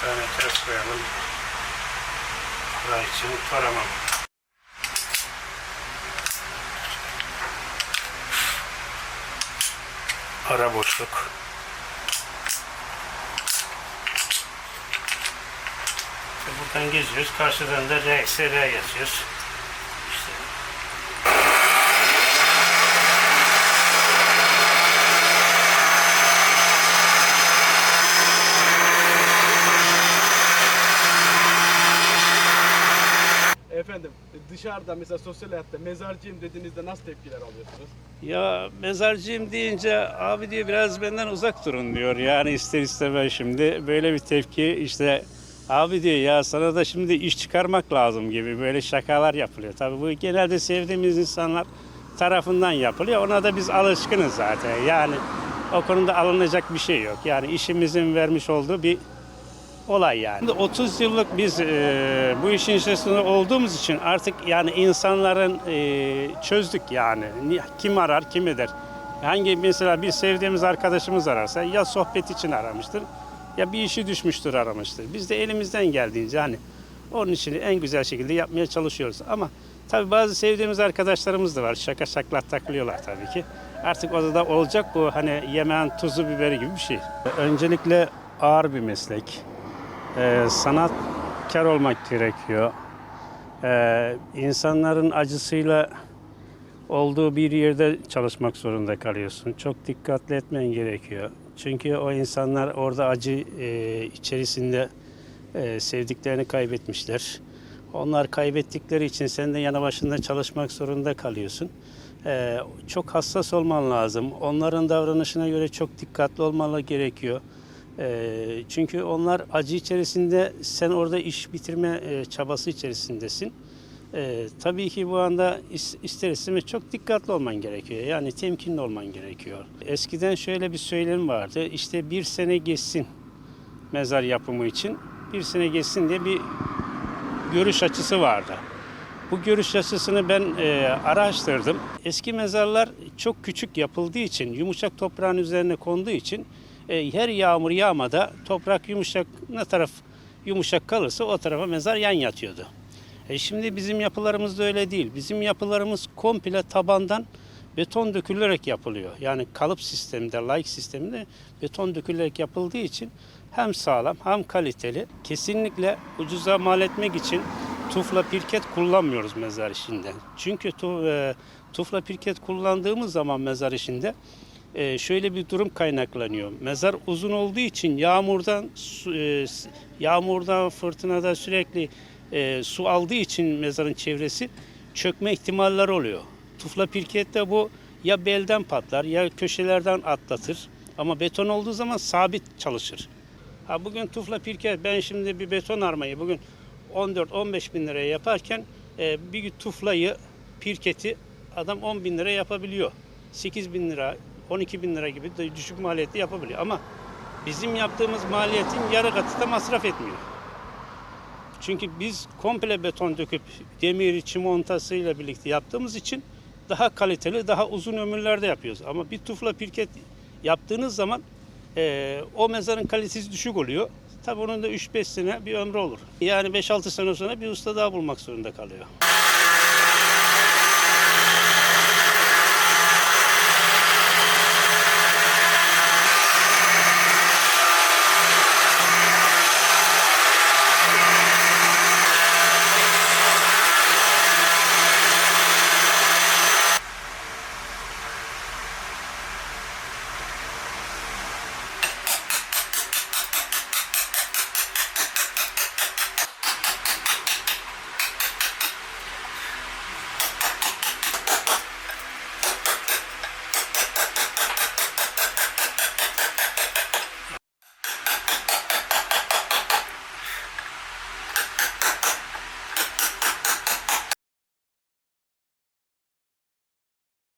tane ters koyalım. Burası için paramam. Ara boşluk. Buradan geziyoruz. Karşıdan da RXR yazıyoruz. İşte Efendim dışarıda mesela sosyal hayatta mezarcıyım dediğinizde nasıl tepkiler alıyorsunuz? Ya mezarcıyım deyince abi diyor biraz benden uzak durun diyor. Yani ister istemez şimdi böyle bir tepki işte abi diyor ya sana da şimdi iş çıkarmak lazım gibi böyle şakalar yapılıyor. Tabii bu genelde sevdiğimiz insanlar tarafından yapılıyor. Ona da biz alışkınız zaten. Yani o konuda alınacak bir şey yok. Yani işimizin vermiş olduğu bir olay yani. Şimdi 30 yıllık biz e, bu işin içerisinde olduğumuz için artık yani insanların e, çözdük yani. Ni- Kim arar, kim eder. Hangi mesela bir sevdiğimiz arkadaşımız ararsa ya sohbet için aramıştır ya bir işi düşmüştür aramıştır. Biz de elimizden geldiğince hani onun için en güzel şekilde yapmaya çalışıyoruz. Ama tabii bazı sevdiğimiz arkadaşlarımız da var. Şaka şaklat takılıyorlar tabii ki. Artık o da olacak bu hani yemeğin tuzu biberi gibi bir şey. Öncelikle ağır bir meslek. Ee, sanatkar olmak gerekiyor. Ee, insanların acısıyla olduğu bir yerde çalışmak zorunda kalıyorsun. Çok dikkatli etmen gerekiyor. Çünkü o insanlar orada acı e, içerisinde e, sevdiklerini kaybetmişler. Onlar kaybettikleri için sen de yanı başında çalışmak zorunda kalıyorsun. Ee, çok hassas olman lazım. Onların davranışına göre çok dikkatli olmalı gerekiyor. Ee, çünkü onlar acı içerisinde, sen orada iş bitirme e, çabası içerisindesin. Ee, tabii ki bu anda is- ister istemez çok dikkatli olman gerekiyor. Yani temkinli olman gerekiyor. Eskiden şöyle bir söylem vardı. İşte bir sene geçsin mezar yapımı için. Bir sene geçsin diye bir görüş açısı vardı. Bu görüş açısını ben e, araştırdım. Eski mezarlar çok küçük yapıldığı için, yumuşak toprağın üzerine konduğu için e, her yağmur yağmada toprak yumuşak, ne taraf yumuşak kalırsa o tarafa mezar yan yatıyordu. E şimdi bizim yapılarımız da öyle değil. Bizim yapılarımız komple tabandan beton dökülerek yapılıyor. Yani kalıp sisteminde, like sisteminde beton dökülerek yapıldığı için hem sağlam hem kaliteli. Kesinlikle ucuza mal etmek için tufla pirket kullanmıyoruz mezar işinde. Çünkü tu, e, tufla pirket kullandığımız zaman mezar işinde e, şöyle bir durum kaynaklanıyor. Mezar uzun olduğu için yağmurdan e, yağmurdan fırtınada sürekli e, su aldığı için mezarın çevresi çökme ihtimalleri oluyor. Tufla pirkette bu ya belden patlar ya köşelerden atlatır. Ama beton olduğu zaman sabit çalışır. Ha bugün tufla pirket ben şimdi bir beton armayı bugün 14-15 bin liraya yaparken e, bir tuflayı pirketi adam 10 bin liraya yapabiliyor. 8 bin lira 12 bin lira gibi düşük maliyetli yapabiliyor. Ama bizim yaptığımız maliyetin yarı katı da masraf etmiyor. Çünkü biz komple beton döküp demiri çimontasıyla birlikte yaptığımız için daha kaliteli, daha uzun ömürlerde yapıyoruz. Ama bir tufla pirket yaptığınız zaman eee, o mezarın kalitesi düşük oluyor. Tabii onun da 3-5 sene bir ömrü olur. Yani 5-6 sene sonra bir usta daha bulmak zorunda kalıyor.